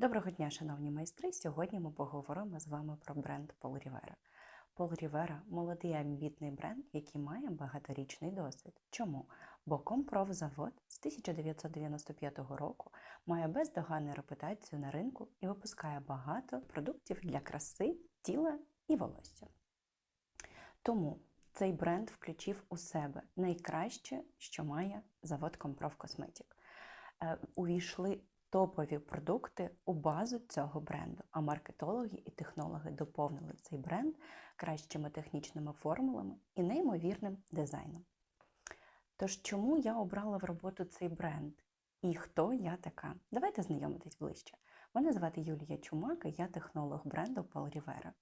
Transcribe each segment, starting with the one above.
Доброго дня, шановні майстри! Сьогодні ми поговоримо з вами про бренд Пол Рівера. Пол Рівера – молодий амбітний бренд, який має багаторічний досвід. Чому? Бо Компрофзавод з 1995 року має бездоганну репутацію на ринку і випускає багато продуктів для краси, тіла і волосся. Тому цей бренд включив у себе найкраще, що має завод Компроф Косметік. Е, Увійшли топові продукти у базу цього бренду, а маркетологи і технологи доповнили цей бренд кращими технічними формулами і неймовірним дизайном. Тож, чому я обрала в роботу цей бренд? І хто я така? Давайте знайомитись ближче. Мене звати Юлія Чумак, і я технолог бренду Пол Рівера.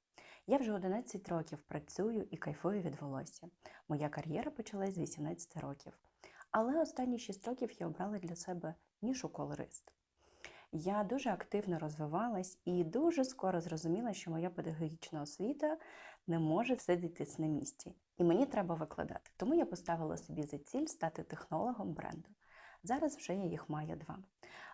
Я вже 11 років працюю і кайфую від волосся. Моя кар'єра почалась з 18 років. Але останні 6 років я обрала для себе нішу колорист. Я дуже активно розвивалась і дуже скоро зрозуміла, що моя педагогічна освіта не може сидітись на місці, і мені треба викладати. Тому я поставила собі за ціль стати технологом бренду. Зараз вже я їх маю два.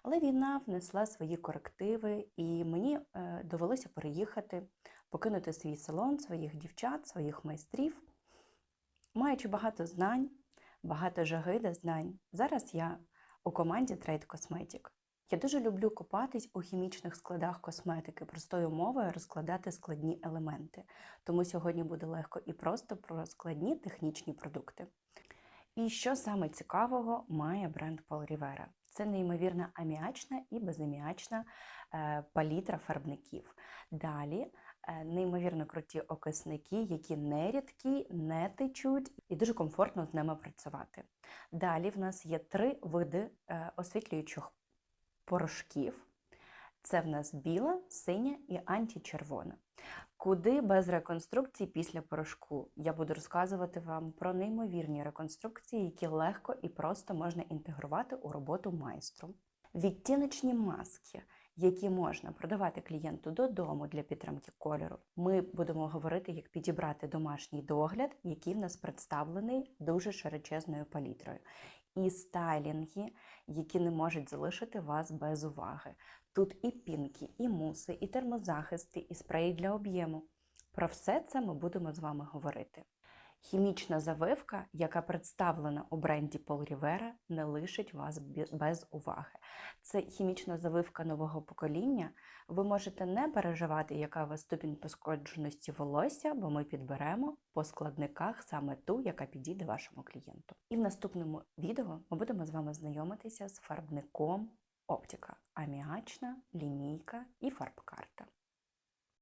Але війна внесла свої корективи, і мені е, довелося переїхати, покинути свій салон, своїх дівчат, своїх майстрів. Маючи багато знань, багато жаги до знань, зараз я у команді Trade Cosmetic. Я дуже люблю копатись у хімічних складах косметики, простою мовою розкладати складні елементи. Тому сьогодні буде легко і просто про складні технічні продукти. І що саме цікавого має бренд Paul Rivera? Це неймовірна аміачна і безаміачна е, палітра фарбників. Далі е, неймовірно круті окисники, які не рідкі, не течуть і дуже комфортно з ними працювати. Далі в нас є три види е, освітлюючих порошків. Це в нас біла, синя і античервона. Куди без реконструкції після порошку? Я буду розказувати вам про неймовірні реконструкції, які легко і просто можна інтегрувати у роботу майстру. Відтіночні маски, які можна продавати клієнту додому для підтримки кольору. Ми будемо говорити, як підібрати домашній догляд, який в нас представлений дуже широчезною палітрою. І стайлінги, які не можуть залишити вас без уваги. Тут і пінки, і муси, і термозахисти, і спреї для об'єму. Про все це ми будемо з вами говорити. Хімічна завивка, яка представлена у бренді Paul Rivera, не лишить вас без уваги. Це хімічна завивка нового покоління. Ви можете не переживати, яка у вас ступінь пошкодженості волосся, бо ми підберемо по складниках саме ту, яка підійде вашому клієнту. І в наступному відео ми будемо з вами знайомитися з фарбником оптика, аміачна, лінійка і фарбкарта.